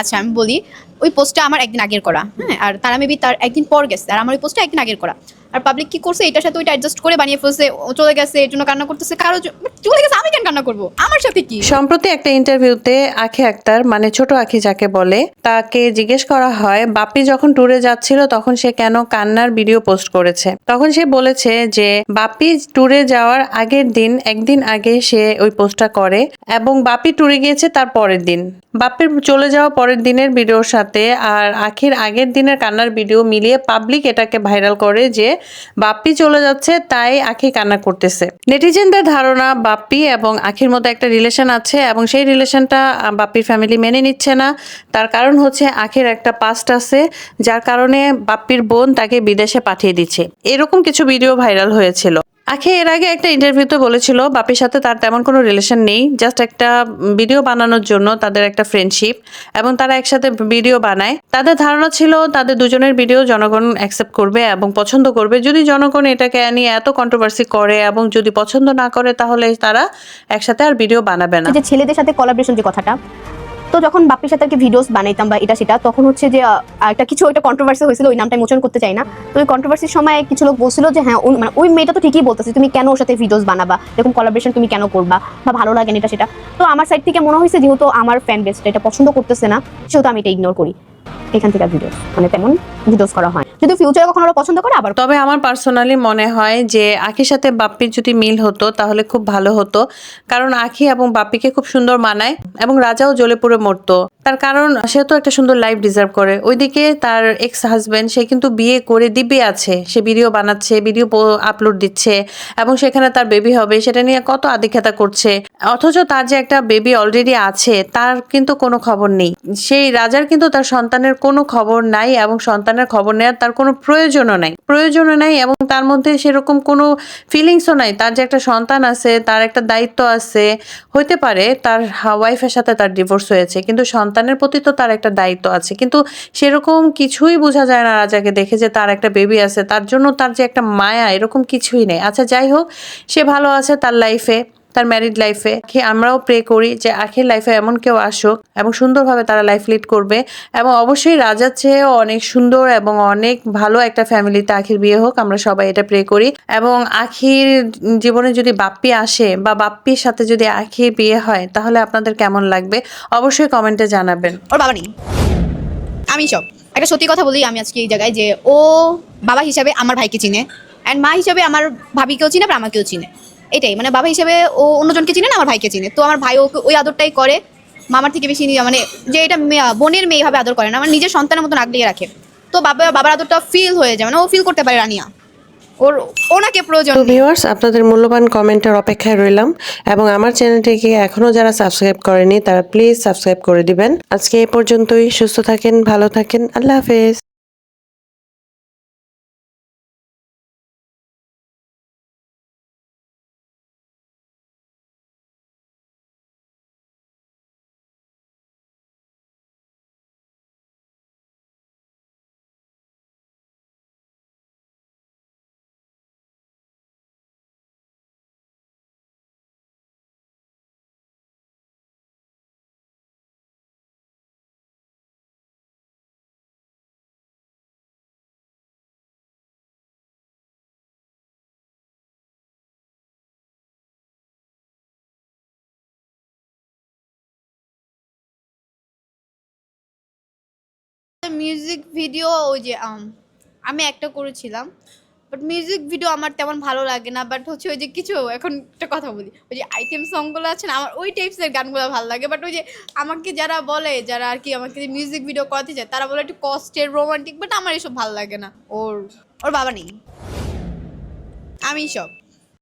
আচ্ছা আমি বলি, ওই পোস্টটা আমার একদিন আগের করা হ্যাঁ? আর তারা মেবি তার একদিন পর গেছে, আর আমার ওই পোস্টটা একদিন আগের করা। আর পাবলিক কি করছে, এটার সাথে ওইটা অ্যাডজাস্ট করে বানিয়ে ফেলছে চলে গেছে, এর জন্য কান্না করতেছে, কারও চলে গেছে, আমি কেন কান্না করব? আমার সাথে কি? সম্প্রতি একটা ইন্টারভিউতে আখি আক্তার মানে ছোট আখি যাকে বলে, তাকে জিজ্ঞেস করা হয়, বাপ্পি যখন ট্যুরে যাচ্ছিল, তখন সে কেন কান্নার ভিডিও পোস্ট করেছে? তখন সে বলেছে যে, বাপ্পি ট্যুরে যাওয়ার আগের দিন, একদিন আগে সে ওই পোস্টটা করে, এবং বাপি ট্যুরে গিয়েছে তার পরের দিন। বাপ্পির চলে যাওয়া পরের দিনের ভিডিওর সাথে, আর আখির আগের দিনের কান্নার ভিডিও মিলিয়ে পাবলিক এটাকে ভাইরাল করে যে বাপ্পি চলে যাচ্ছে, তাই আখি কান্না করতেছে। নেটিজেনদের ধারণা, বাপ্পি এবং আখির মধ্যে একটা রিলেশন আছে এবং সেই রিলেশনটা বাপ্পির ফ্যামিলি মেনে নিচ্ছে না। তার কারণ হচ্ছে আখির একটা পাস্ট আছে, যার কারণে বাপ্পির বোন তাকে বিদেশে পাঠিয়ে দিচ্ছে। এরকম কিছু ভিডিও ভাইরাল হয়েছিল। আখি, এর আগে একটা ইন্টারভিউতে বলেছিল, বাপির সাথে তার তেমন কোনো রিলেশন নেই জাস্ট একটা ভিডিও বানানোর জন্য তাদের একটা ফ্রেন্ডশিপ এবং তারা একসাথে ভিডিও বানায়। তাদের ধারণা ছিল তাদের দুজনের ভিডিও জনগণ অ্যাকসেপ্ট করবে এবং পছন্দ করবে। যদি জনগণ এটাকে নিয়ে এত কন্ট্রোভার্সি করে এবং যদি পছন্দ না করে, তাহলে তারা একসাথে আর ভিডিও বানাবে না। যে ছেলেদের সাথে কোলাবরেশন যে কথাটা তো যখন বাপির সাথে আর কি ভিডিওস বানাইতাম বা এটা সেটা, তখন হচ্ছে যে একটা কিছু একটা কন্ট্রোভার্সি হয়েছিল, ওই নামটা মোচন করতে চাই না। তো ওই কন্ট্রোভার্সির সময় কিছু লোক বলছিল যে হ্যাঁ মানে ওই মেয়েটা তো ঠিকই বলতেছে, তুমি কেন ওর সাথে ভিডিওস বানাবা? এরকম কলাবরেশন তুমি কেন করবা? বা ভালো লাগে এটা সেটা? তো আমার সাইড থেকে মনে হয়েছে, যেহেতু আমার ফ্যান বেসটা এটা পছন্দ করতেছে না, সেহেতু আমি এটা ইগনোর করি। এখান থেকে ভিডিওস মানে তেমন ভিডিওস করা হয়। যদি ফিউচারে কখনো পছন্দ করে, আবার তবে আমার পার্সোনালি মনে হয় যে আখির সাথে বাপ্পির যদি মিল হতো, তাহলে খুব ভালো হতো। কারণ আখি এবং বাপ্পিকে খুব সুন্দর মানায় এবং রাজাও জ্বলে পুড়ে মরতো। তার কারণ, সে তো একটা সুন্দর লাইফ ডিজার্ভ করে। ওইদিকে তার এক্স হাজবেন্ড সে কিন্তু বিয়ে করে দিব্যে আছে। সে ভিডিও বানাচ্ছে ভিডিও আপলোড দিচ্ছে এবং সেখানে তার বেবি হবে। সেটা নিয়ে কত আদিক্ষেতা করছে। অথচ তার যে একটা বেবি অলরেডি আছে, তার কিন্তু কোনো খবর নেই। সেই রাজার কিন্তু তার সন্তানের কোনো খবর নাই এবং সন্তানের খবর নেওয়ার তার কোনো প্রয়োজনও নাই। প্রয়োজনও নাই এবং তার মধ্যে সেরকম কোনো ফিলিংসও নাই। তার যে একটা সন্তান আছে, তার একটা দায়িত্ব আছে, হইতে পারে তার ওয়াইফের সাথে তার ডিভোর্স হয়েছে, কিন্তু সন্তানের প্রতি তো তার একটা দায়িত্ব আছে। কিন্তু সেরকম কিছুই বোঝা যায় না রাজাকে দেখে যে তার একটা বেবি আছে। তার জন্য তার যে একটা মায়া, এরকম কিছুই নেই। আচ্ছা যাই হোক, সে ভালো আছে তার লাইফে তার ম্যারিড লাইফে আমরাও প্রে করি যে আখির লাইফে এমন কেউ আসুক এবং সুন্দরভাবে তারা লাইফ লিড করবে এবং অবশ্যই রাজার চেয়েও অনেক সুন্দর এবং অনেক ভালো একটা ফ্যামিলিতে আখির বিয়ে হোক, আমরা সবাই এটা প্রে করি। এবং আখির জীবনে যদি বাপ্পি আসে বা বাপ্পির সাথে যদি আখির বিয়ে হয়, তাহলে আপনাদের কেমন লাগবে? অবশ্যই কমেন্টে জানাবেন। ওর বাবা নেই। আমি সব। একটা সত্যি কথা বলি আমি আজকে এই জায়গায় যে ও বাবা হিসাবে আমার ভাইকে চিনে। অ্যান্ড মা হিসাবে আমার ভাবিকেও চিনে বা আমাকেও চিনে। এটাই মানে বাবা হিসেবে ও অন্যজনকে চিনে না, আমার ভাইকে চিনে। তো আমার ভাই ওকে ওই আদরটাই করে, মামার থেকে বেশি নিয়ে মানে যে এটা বোনের মেয়ে ভাবে আদর করে না আমার নিজের সন্তানের মতন আগলিয়ে রাখে। তো বাবা, বাবার আদরটা ফিল হয়ে যায় মানে ও ফিল করতে পারে রানিয়া। ওর, ওনাকে প্রয়োজন। ভিউয়ার্স আপনাদের মূল্যবান কমেন্টের অপেক্ষায় রইলাম, এবং আমার চ্যানেলটিকে এখনও যারা সাবস্ক্রাইব করেনি, তারা প্লিজ সাবস্ক্রাইব করে দিবেন। আজকে এই পর্যন্তই, সুস্থ থাকেন, ভালো থাকেন, আল্লাহ হাফেজ। মিউজিক ভিডিও ওই যে, আমি একটা করেছিলাম বাট মিউজিক ভিডিও আমার তেমন ভালো লাগে না বাট হচ্ছে ওই যে কিছু, এখন একটা কথা বলি, ওই যে আইটেম সংগুলো আছে না, আমার ওই টাইপসের গানগুলো ভালো লাগে বাট ওই যে আমাকে যারা বলে, যারা আর কি আমাকে যে মিউজিক ভিডিও করতে চায়, তারা বলে একটু কষ্টের রোমান্টিক বাট আমার এসব ভালো লাগে না, ওর ওর বাবা নেই, আমি সব।